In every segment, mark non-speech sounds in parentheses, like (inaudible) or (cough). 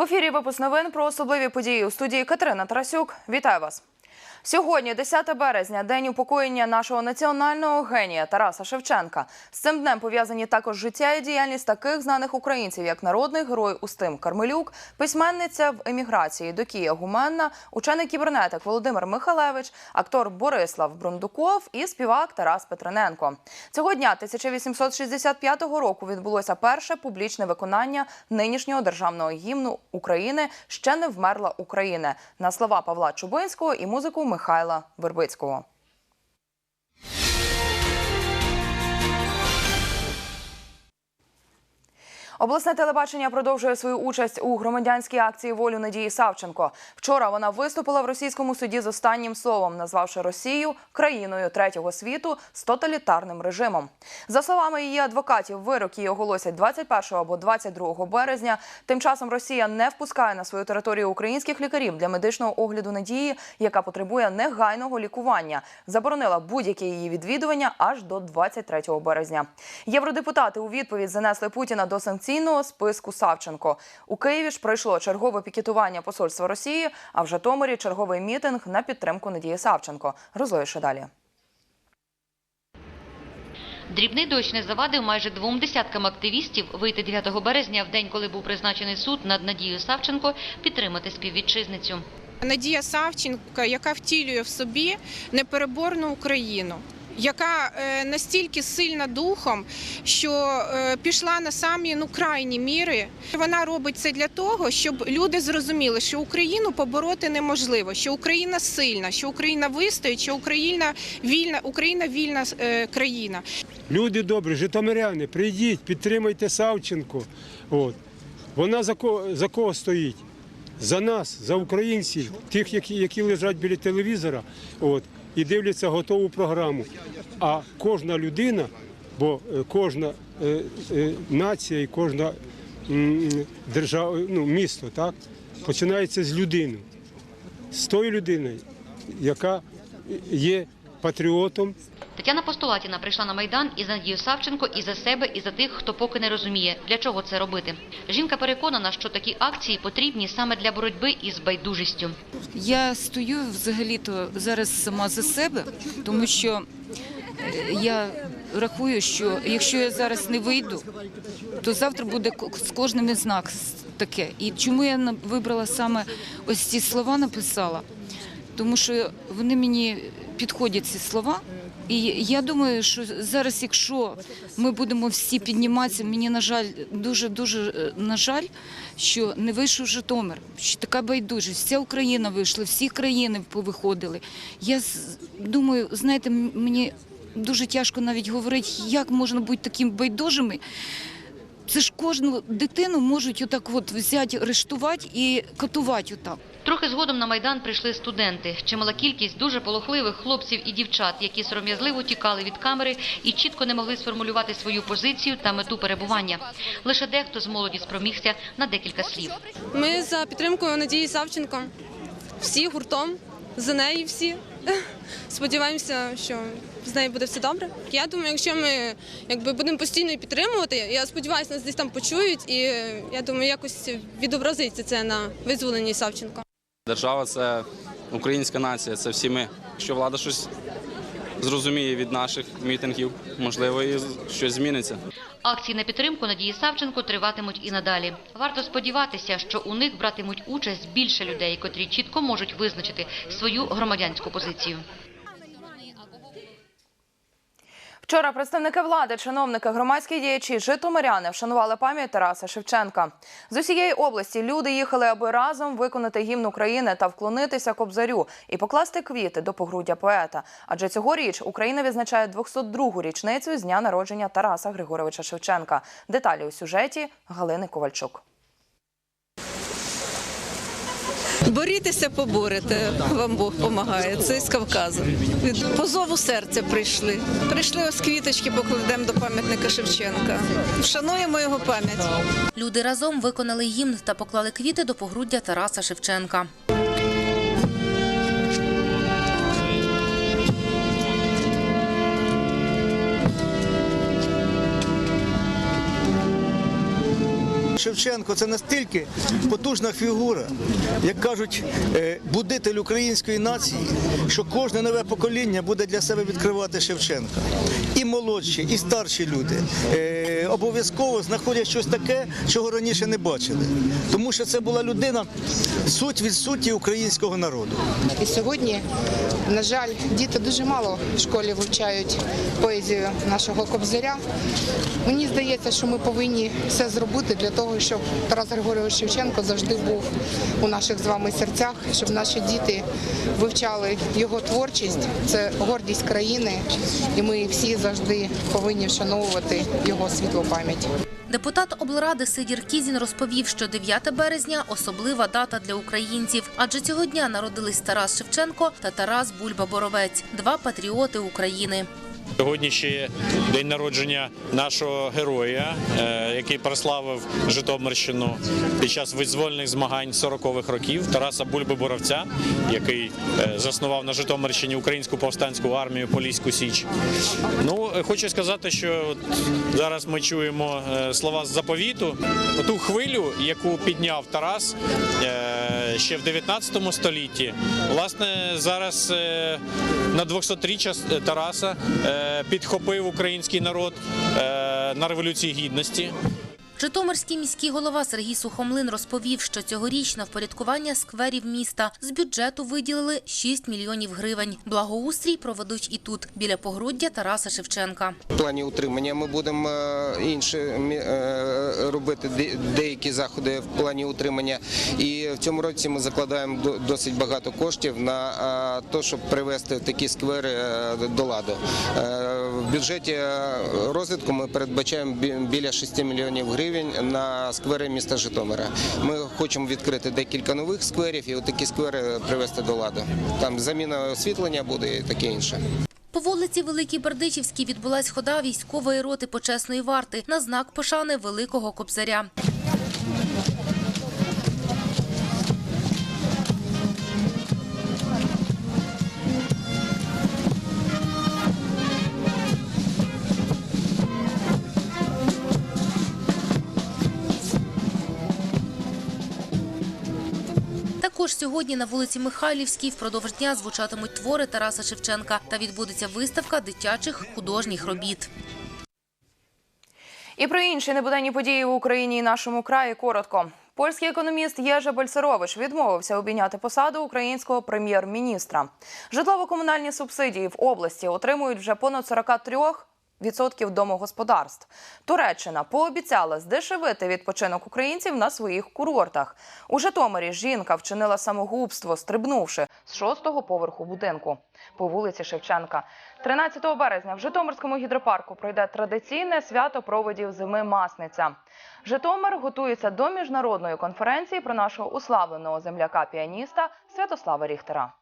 В ефірі випуск новин про особливі події у студії Катерина Тарасюк. Вітаю вас. Сьогодні, 10 березня, день упокоєння нашого національного генія Тараса Шевченка. З цим днем пов'язані також життя і діяльність таких знаних українців, як народний герой Устим Кармелюк, письменниця в еміграції Докія Гуменна, учений кібернетик Володимир Михалевич, актор Борислав Брундуков і співак Тарас Петрененко. Цього дня 1865 року відбулося перше публічне виконання нинішнього державного гімну України Ще не вмерла Україна на слова Павла Чубинського і музику Михайла Вербицького. Обласне телебачення продовжує свою участь у громадянській акції волю Надії Савченко. Вчора вона виступила в російському суді з останнім словом, назвавши Росію країною третього світу з тоталітарним режимом. За словами її адвокатів, вирок її оголосять 21 або 22 березня. Тим часом Росія не впускає на свою територію українських лікарів для медичного огляду надії, яка потребує негайного лікування. Заборонила будь-яке її відвідування аж до 23 березня. Євродепутати у відповідь занесли Путіна до санкційного списку Савченко. У Києві ж пройшло чергове пікетування посольства Росії, а в Житомирі черговий мітинг на підтримку Надії Савченко. Розлоїше далі. Дрібний дощ не завадив майже двом десяткам активістів вийти 9 березня, в день, коли був призначений суд над Надією Савченко, підтримати співвітчизницю. Надія Савченко, яка втілює в собі непереборну Україну. Яка е, настільки сильна духом, що е, пішла на самі ну крайні міри. Вона робить це для того, щоб люди зрозуміли, що Україну побороти неможливо, що Україна сильна, що Україна вистоїть, що Україна вільна, Україна вільна е, країна. Люди добрі, житомиряни, прийдіть, підтримайте Савченко. От. Вона за кого, за кого стоїть? За нас, за українців, тих, які, які лежать біля телевізора от, і дивляться готову програму. А кожна людина, бо е, кожна е, е, нація і кожна держава, ну, місто, так, починається з людини. З тої людини, яка є патріотом, Тетяна Постолатіна прийшла на Майдан і за Надію Савченко, і за себе, і за тих, хто поки не розуміє, для чого це робити. Жінка переконана, що такі акції потрібні саме для боротьби із байдужістю. Я стою взагалі-то зараз сама за себе, тому що е, я рахую, що якщо я зараз не вийду, то завтра буде з кожним із нас таке. І чому я на- вибрала саме ось ці слова, написала? Тому що вони мені підходять ці слова. І я думаю, що зараз, якщо ми будемо всі підніматися, мені на жаль, дуже дуже на жаль, що не вийшов Житомир, що така байдужість. Вся Україна вийшла, всі країни повиходили. Я думаю, знаєте, мені дуже тяжко навіть говорити, як можна бути таким байдужими. Це ж кожну дитину можуть отак от взяти, арештувати і катувати отак. Трохи згодом на Майдан прийшли студенти. Чимала кількість дуже полохливих хлопців і дівчат, які сором'язливо тікали від камери і чітко не могли сформулювати свою позицію та мету перебування. Лише дехто з молоді спромігся на декілька слів. Ми за підтримкою Надії Савченко. Всі гуртом, за неї всі. (laughs) Сподіваємося, що з нею буде все добре. Я думаю, якщо ми якби будемо постійно підтримувати, я сподіваюся, нас десь там почують, і е, я думаю, якось відобразиться це на визволенні Савченко. Держава це українська нація, це всі ми. Якщо влада щось зрозуміє від наших мітингів, можливо, і щось зміниться. Акції на підтримку Надії Савченко триватимуть і надалі. Варто сподіватися, що у них братимуть участь більше людей, котрі чітко можуть визначити свою громадянську позицію. Вчора представники влади, чиновники, громадські діячі, житомиряни вшанували пам'ять Тараса Шевченка. З усієї області люди їхали, аби разом виконати гімн України та вклонитися кобзарю і покласти квіти до погруддя поета. Адже цьогоріч Україна відзначає 202-гу річницю з дня народження Тараса Григоровича Шевченка. Деталі у сюжеті Галини Ковальчук. Борітеся, поборете. Вам Бог допомагає. Це з Кавказу. Від позову серця прийшли. Прийшли ось квіточки, покладемо до пам'ятника Шевченка. Вшануємо його пам'ять. Люди разом виконали гімн та поклали квіти до погруддя Тараса Шевченка. Шевченко це настільки потужна фігура, як кажуть, е, будитель української нації, що кожне нове покоління буде для себе відкривати Шевченка. І молодші, і старші люди е, обов'язково знаходять щось таке, чого раніше не бачили. Тому що це була людина суть від суті українського народу. І сьогодні, на жаль, діти дуже мало в школі вивчають поезію нашого кобзаря. Мені здається, що ми повинні все зробити для того, щоб Тарас Григорович Шевченко завжди був у наших з вами серцях, щоб наші діти вивчали його творчість. Це гордість країни, і ми всі завжди повинні вшановувати його світлу пам'ять. Депутат облради Сидір Кізін розповів, що 9 березня особлива дата для українців, адже цього дня народились Тарас Шевченко та Тарас Бульба-Боровець – два патріоти України. Сьогодні ще день народження нашого героя, е, який прославив Житомирщину під час визвольних змагань 40-х років Тараса Бульби Боровця, який е, заснував на Житомирщині українську повстанську армію Поліську Січ. Ну е, хочу сказати, що от зараз ми чуємо слова з заповіту, ту хвилю, яку підняв Тарас ще в 19 столітті. Власне, зараз на 200-річчя Тараса підхопив український народ е, на революції гідності. Житомирський міський голова Сергій Сухомлин розповів, що цьогоріч на впорядкування скверів міста з бюджету виділили 6 мільйонів гривень. Благоустрій проведуть і тут, біля погруддя Тараса Шевченка. В плані утримання ми будемо е, інші е, робити деякі заходи в плані утримання. І в цьому році ми закладаємо до- досить багато коштів на те, щоб привести такі сквери е, до ладу. Е, В бюджеті розвитку ми передбачаємо бі- біля 6 мільйонів гривень на сквери міста Житомира. Ми хочемо відкрити декілька нових скверів і такі сквери привести до ладу. Там заміна освітлення буде і таке інше. По вулиці Великій Бердичівській відбулась хода військової роти почесної варти на знак пошани великого кобзаря. Сьогодні на вулиці Михайлівській впродовж дня звучатимуть твори Тараса Шевченка та відбудеться виставка дитячих художніх робіт. І про інші небуденні події в Україні і нашому краї коротко. Польський економіст Єжа Бальцерович відмовився обійняти посаду українського прем'єр-міністра. Житлово-комунальні субсидії в області отримують вже понад 43 відсотків домогосподарств. Туреччина пообіцяла здешевити відпочинок українців на своїх курортах. У Житомирі жінка вчинила самогубство, стрибнувши з шостого поверху будинку по вулиці Шевченка. 13 березня в Житомирському гідропарку пройде традиційне свято проводів зими Масниця. Житомир готується до міжнародної конференції про нашого уславленого земляка-піаніста Святослава Ріхтера.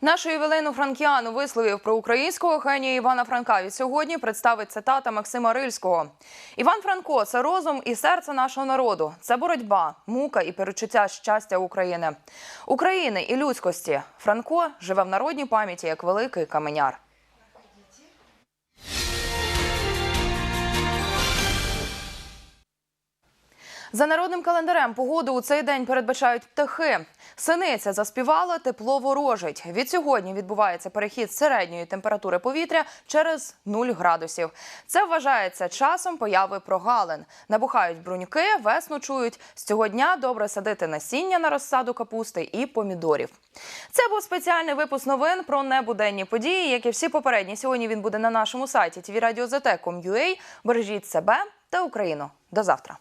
Нашу ювілейну франкіану висловив про українського генія Івана Франка. Від сьогодні представить цитата Максима Рильського. Іван Франко це розум і серце нашого народу. Це боротьба, мука і перечуття щастя України, України і людськості. Франко живе в народній пам'яті як великий каменяр. За народним календарем погоду у цей день передбачають птахи. Синиця заспівала, тепло ворожить. Від сьогодні відбувається перехід середньої температури повітря через 0 градусів. Це вважається часом появи прогалин. Набухають бруньки, весну чують. З цього дня добре садити насіння на розсаду капусти і помідорів. Це був спеціальний випуск новин про небуденні події, як і всі попередні. Сьогодні він буде на нашому сайті tvradio.zt.com.ua. Бережіть себе та Україну. До завтра.